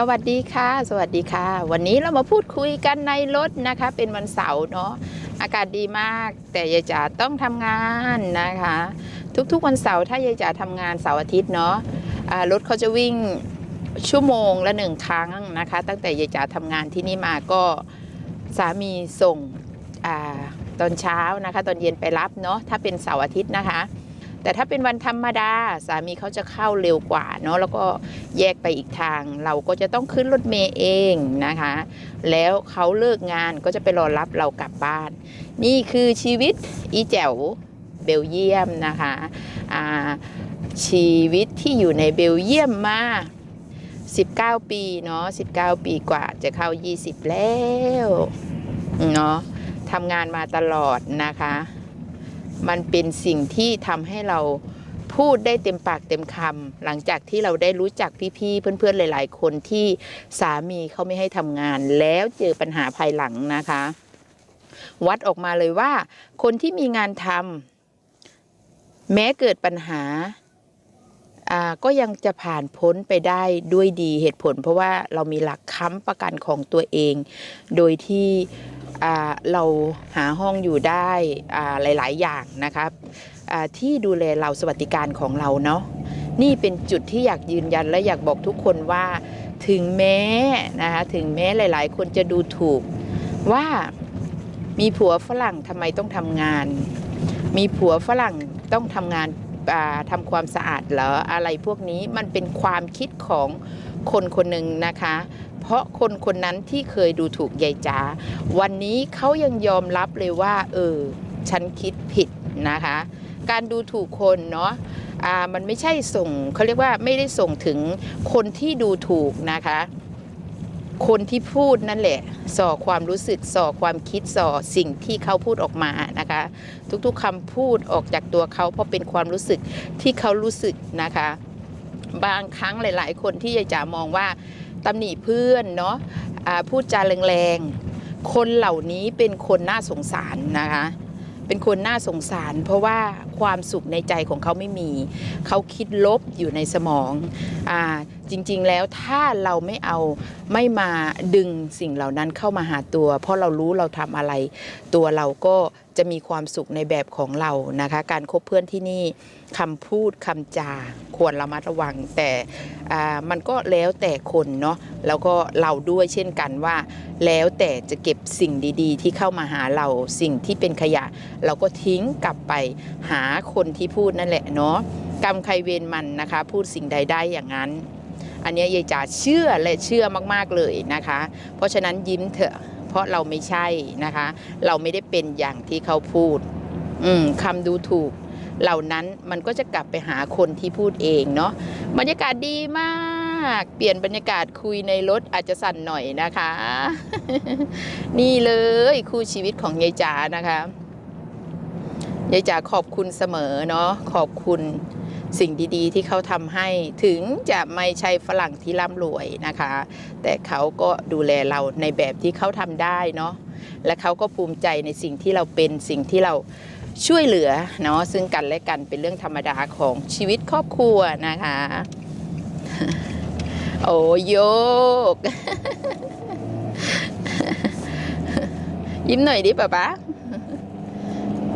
สวัสดีค่ะ สวัสดีค่ะ วันนี้เรามาพูดคุยกันในรถนะคะ เป็นวันเสาร์เนาะอากาศดีมาก แต่ยายจ๋าต้องทำงานนะคะ ทุกๆวันเสาร์ถ้ายายจ๋าทำงานเสาร์อาทิตย์เนาะรถเขาจะวิ่งชั่วโมงละหนึ่งครั้งนะคะ ตั้งแต่ยายจ๋าทำงานที่นี่มาก็สามีส่งอตอนเช้านะคะ ตอนเย็นไปรับเนาะถ้าเป็นเสาร์อาทิตย์นะคะ แต่ถ้าเป็นวันธรรมดาสามีเขาจะเข้าเร็วกว่าเนาะแล้วก็แยกไปอีกทาง เราก็จะต้องขึ้นรถเมย์เองนะคะ แล้วเขาเลิกงานก็จะไปรอรับเรากลับบ้าน นี่คือชีวิตอีแจ๋วเบลเยียมนะคะชีวิตที่อยู่ในเบลเยียมมา19 ปีเนาะ19 ปีกว่าจะเข้า 20 แล้วเนาะทำงานมาตลอดนะคะ มันเป็นสิ่งที่ทำให้เราพูดได้เต็มปากเต็มคำหลังจากที่เราได้รู้จักพี่ๆเพื่อนๆหลาย ๆ คนที่สามีเขาไม่ให้ทำงาน แล้วเจอปัญหาภายหลังนะคะ วัดออกมาเลยว่า คนที่มีงานทำแม้เกิดปัญหาก็ยังจะผ่านพ้นไปได้ด้วยดีเหตุผล เพราะว่าเรามีหลักค้ำประกันของตัวเอง โดยที่ เราหาห้องอยู่ได้หลาย ๆ อย่างนะครับที่ดูแลเราสวัสดิการของเราเนาะนี่เป็นจุดที่อยากยืนยันและอยากบอกทุกคนว่าถึงแม้นะคะถึงแม้หลาย ๆ คนจะดูถูกว่ามีผัวฝรั่งทำไมต้องทำงาน มีผัวฝรั่งต้องทำงานาทำความสะอาดเหรออะไรพวกนี้มันเป็นความคิดของคนคนหนึ่งนะคะ เพราะคนคนนั้นที่เคยดูถูกยายจ๋าวันนี้เขายังยอมรับเลยว่า เออ ฉันคิดผิดนะคะ การดูถูกคนเนาะอ่ามันไม่ใช่ส่งเขาเรียกว่าไม่ได้ส่งถึงคนที่ดูถูกนะคะ คนที่พูดนั่นแหละ ส่อความรู้สึกส่อความคิดส่อสิ่งที่เขาพูดออกมานะคะ ทุกๆคำพูดออกจากตัวเขาเพราะเป็นความรู้สึกที่เขารู้สึกนะคะ บางครั้งหลาย ๆ คนที่ยายจ๋ามองว่า ตำหนิเพื่อนเนาะพูดจาแรงๆ คนเหล่านี้เป็นคนน่าสงสารนะคะเป็นคนน่าสงสาร เพราะว่าความสุขในใจของเขาไม่มี เขาคิดลบอยู่ในสมองอ่าจริงๆแล้วถ้าเราไม่เอาไม่มาดึงสิ่งเหล่านั้นเข้ามาหาตัว เพราะเรารู้เราทำอะไร ตัวเราก็ จะมีความสุขในแบบของเรานะคะ การคบเพื่อนที่นี่คำพูดคำจาควรระมัดระวัง แต่อ่ามันก็แล้วแต่คนเนาะแล้วก็เราด้วยเช่นกันว่า แล้วแต่จะเก็บสิ่งดีๆ ที่เข้ามาหาเราสิ่งที่เป็นขยะ เราก็ทิ้งกลับไปหาคนที่พูดนั่นแหละเนาะกรรมใครเวรมันนะคะ พูดสิ่งใดได้อย่างนั้น อันนี้ยายจ๋าเชื่อและเชื่อมากๆเลยนะคะ เพราะฉะนั้นยิ้มเถอะ ราะเราไม่ใช่นะคะ เราไม่ได้เป็นอย่างที่เขาพูด อืมคำดูถูก เหล่านั้นมันก็จะกลับไปหาคนที่พูดเองเนาะบรรยากาศดีมาก เปลี่ยนบรรยากาศคุยในรถอาจจะสั่นหน่อยนะคะ นี่เลยคู่ชีวิตของยายจ๋านะคะยายจ๋าขอบคุณเสมอเนาะขอบคุณ สิ่งดีๆ ที่เขาทำให้ถึงจะไม่ใช่ฝรั่งที่ร่ำรวยนะคะ แต่เขาก็ดูแลเราในแบบที่เขาทำได้เนาะและเขาก็ภูมิใจในสิ่งที่เราเป็นสิ่งที่เราช่วยเหลือเนาะซึ่งกันและกันเป็นเรื่องธรรมดาของชีวิตครอบครัวนะคะ โอ้โยก ยิ้มหน่อยดิป๊าป๊า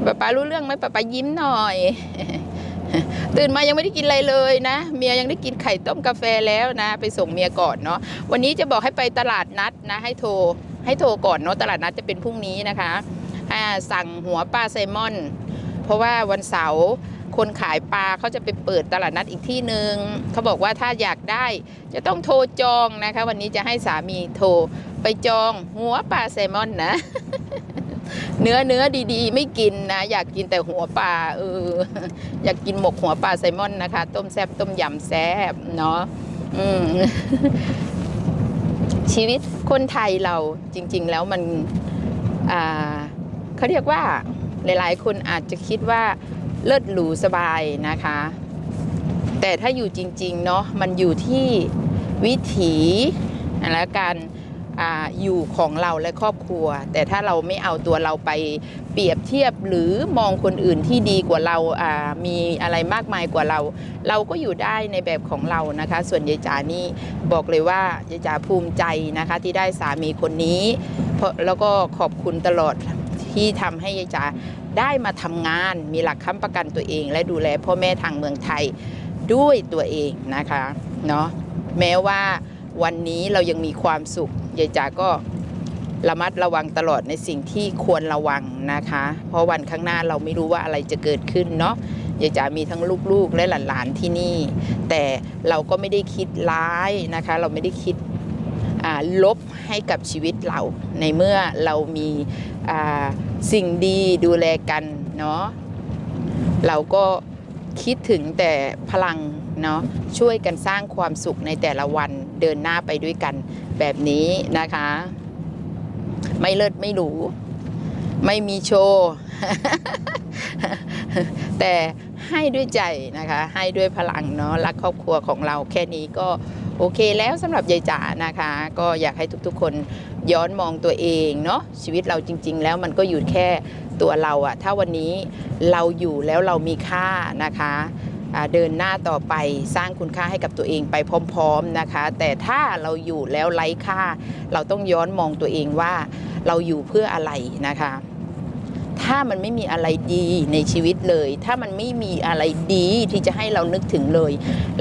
ป๊าป๊ารู้เรื่องไหมป๊าป๊ายิ้มหน่อย ตื่นมายังไม่ได้กินอะไรเลยนะ เมียยังได้กินไข่ต้มกาแฟแล้วนะ ไปส่งเมียก่อนเนาะวันนี้จะบอกให้ไปตลาดนัดนะ ให้โทรให้โทรก่อนเนาะตลาดนัดจะเป็นพรุ่งนี้นะคะสั่งหัวปลาไซมอน เพราะว่าวันเสาร์คนขายปลาเขาจะไปเปิดตลาดนัดอีกที่หนึ่งเขาบอกว่าถ้าอยากได้ จะต้องโทรจองนะคะ วันนี้จะให้สามีโทรไปจองหัวปลาแซมอนนะ เนื้อเนื้อดีๆ ไม่กินนะ อยากกินแต่หัวปลาเอออยากกินหมกหัวปลาไซมอนนะคะ ต้มแซบต้มยำแซบเนาะอืมชีวิตคนไทยเราจริง ๆ แล้วมันอ่าเขาเรียกว่าหลายๆ คนอาจจะคิดว่าเลิศหรูสบายนะคะ แต่ถ้าอยู่จริง ๆ เนาะมันอยู่ที่วิถีและการ ออยู่ของเราและครอบครัว แต่ถ้าเราไม่เอาตัวเราไปเปรียบเทียบหรือมองคนอื่นที่ดีกว่าเรามีอะไรมากมายกว่าเรา เราก็อยู่ได้ในแบบของเรานะคะ ส่วนยายจ๋านี่บอกเลยว่ายายจ๋าภูมิใจนะคะที่ได้สามีคนนี้แล้วก็ขอบคุณตลอดที่ทำให้ยายจ๋าได้มาทำงานมีหลักค้ำประกันตัวเอง และดูแลพ่อแม่ทางเมืองไทยด้วยตัวเองนะคะเนาะแม้ว่า วันนี้เรายังมีความสุขยายจ๋าก็ระมัดระวังตลอดในสิ่งที่ควรระวังนะคะ เพราะวันข้างหน้าเราไม่รู้ว่าอะไรจะเกิดขึ้นเนาะยายจ๋ามีทั้งลูกๆและหลานๆที่นี่ แต่เราก็ไม่ได้คิดร้ายนะคะ เราไม่ได้คิดลบให้กับชีวิตเรา ในเมื่อเรามีสิ่งดีดูแลกันเนาะเราก็ คิดถึงแต่พลังเนาะช่วยกันสร้างความสุขในแต่ละวันเดินหน้าไปด้วยกันแบบนี้นะคะ ไม่เลิศไม่หรูไม่มีโชว์แต่ให้ด้วยใจนะคะ ให้ด้วยพลังเนาะรักครอบครัวของเราแค่นี้ก็โอเคแล้วสำหรับยายจ๋านะคะ ก็อยากให้ทุกๆคนย้อนมองตัวเองเนาะชีวิตเราจริง ๆ แล้วมันก็อยู่แค่ ตัวเราอะถ้าวันนี้เราอยู่แล้วเรามีค่านะคะเดินหน้าต่อไปสร้างคุณค่าให้กับตัวเองไปพร้อม ๆนะคะ แต่ถ้าเราอยู่แล้วไร้ค่า เราต้องย้อนมองตัวเองว่าเราอยู่เพื่ออะไรนะคะ ถ้ามันไม่มีอะไรดีในชีวิตเลย ถ้ามันไม่มีอะไรดีที่จะให้เรานึกถึงเลย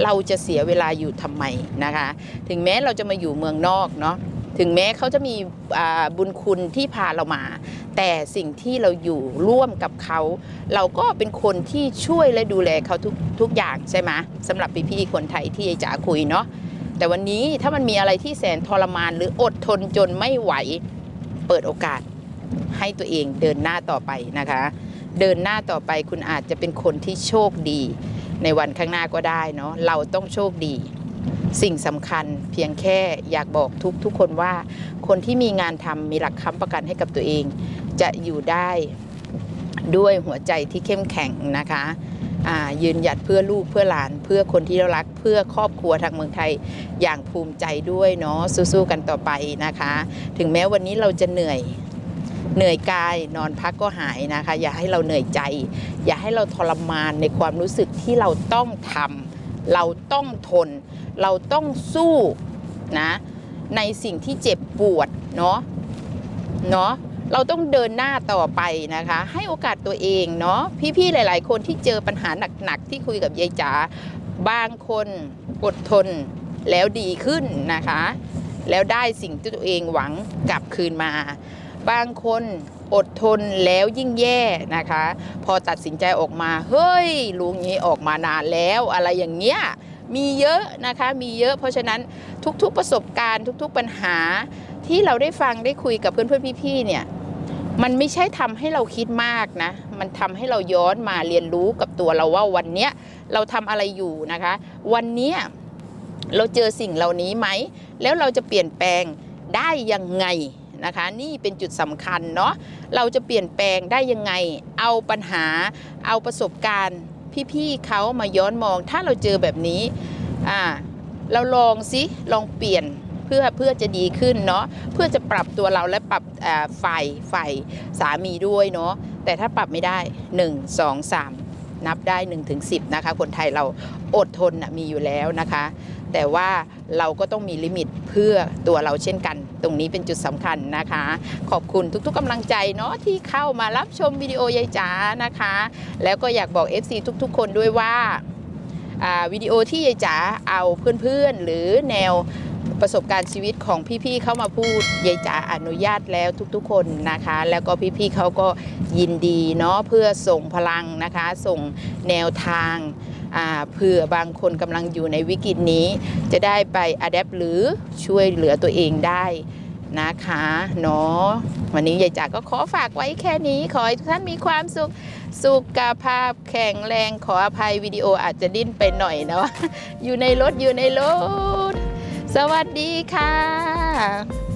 เราจะเสียเวลาอยู่ทำไมนะคะ ถึงแม้เราจะมาอยู่เมืองนอกเนาะถึงแม้เขาจะมีบุญคุณที่พาเรามา แต่สิ่งที่เราอยู่ร่วมกับเขา เราก็เป็นคนที่ช่วยและดูแลเขาทุกทุกอย่างใช่ไหมสำหรับพี่ๆคนไทยที่ยายจ๋าคุยเนาะแต่วันนี้ถ้ามันมีอะไรที่แสนทรมานหรืออดทนจนไม่ไหวเปิดโอกาสให้ตัวเองเดินหน้าต่อไปนะคะ เดินหน้าต่อไปคุณอาจจะเป็นคนที่โชคดี ในวันข้างหน้าก็ได้เนาะเราต้องโชคดี สิ่งสำคัญเพียงแค่อยากบอกทุกทุกคนว่า คนที่มีงานทำมีหลักค้ำประกันให้กับตัวเอง จะอยู่ได้ด้วยหัวใจที่เข้มแข็งนะคะยืนหยัดเพื่อลูกเพื่อหลานเพื่อคนที่เรารักเพื่อครอบครัวทางเมืองไทยอย่างภูมิใจด้วยเนาะสู้ๆกันต่อไปนะคะ ถึงแม้วันนี้เราจะเหนื่อยเหนื่อยกายนอนพักก็หายนะคะ อย่าให้เราเหนื่อยใจ อย่าให้เราทรมานในความรู้สึกที่เราต้องทำเราต้องทน เราต้องสู้นะในสิ่งที่เจ็บปวดเนาะเนาะ เราต้องเดินหน้าต่อไปนะคะ ให้โอกาสตัวเองเนาะพี่ๆหลาย ๆ คนที่เจอปัญหาหนักๆที่คุยกับยายจ๋าบางคนอดทนแล้วดีขึ้นนะคะ แล้วได้สิ่งที่ตัวเองหวังกลับคืนมา บางคนอดทนแล้วยิ่งแย่นะคะ พอตัดสินใจออกมาเฮ้ยลุงนี้ออกมานานแล้วอะไรอย่างเงี้ยมีเยอะนะคะมีเยอะ เพราะฉะนั้นทุกๆประสบการณ์ ทุกๆปัญหาที่เราได้ฟังได้คุยกับเพื่อนๆพี่ๆเนี่ย มันไม่ใช่ทำให้เราคิดมากนะ มันทำให้เราย้อนมาเรียนรู้กับตัวเราว่าวันเนี้ยเราทำอะไรอยู่นะคะ วันเนี้ยเราเจอสิ่งเหล่านี้ไหม แล้วเราจะเปลี่ยนแปลงได้ยังไงนะคะ นี่เป็นจุดสำคัญเนาะ เราจะเปลี่ยนแปลงได้ยังไง เอาปัญหา เอาประสบการณ์พี่ๆเขามาย้อนมอง ถ้าเราเจอแบบนี้ อ่า เราลองสิ ลองเปลี่ยน เพื่อเพื่อจะดีขึ้นเนาะเพื่อจะปรับตัวเราและปรับฝ่ายฝ่ายสามีด้วยเนาะแต่ถ้าปรับไม่ได้ 1 2 3 นับได้1ถึง10 นะคะ คนไทยเราอดทนนะมีอยู่แล้วนะคะ แต่ว่าเราก็ต้องมีลิมิตเพื่อตัวเราเช่นกัน ตรงนี้เป็นจุดสำคัญนะคะ ขอบคุณทุกๆกำลังใจเนาะที่เข้ามารับชมวิดีโอยายจ๋านะคะ แล้วก็อยากบอก FC ทุกๆ คนด้วยว่าวิดีโอที่ยายจ๋าเอาเพื่อนๆ หรือแนว ประสบการณ์ชีวิตของพี่ๆเข้ามาพูดยายจ๋าอนุญาตแล้วทุกๆ คนนะคะ แล้วก็พี่ๆเขาก็ยินดีเนาะเพื่อส่งพลังนะคะ ส่งแนวทางาเผื่อบางคนกำลังอยู่ในวิกฤตนี้ จะได้ไปอัดแอปหรือช่วยเหลือตัวเองได้นะคะเนาะวันนี้ยายจ๋าก็ขอฝากไว้แค่นี้ ขอให้ทุกท่านมีความสุขสุขภาพแข็งแรงขออภัยวิดีโออาจจะดิ้นไปหน่อยเนาะอยู่ในรถอยู่ในรถ สวัสดีค่ะ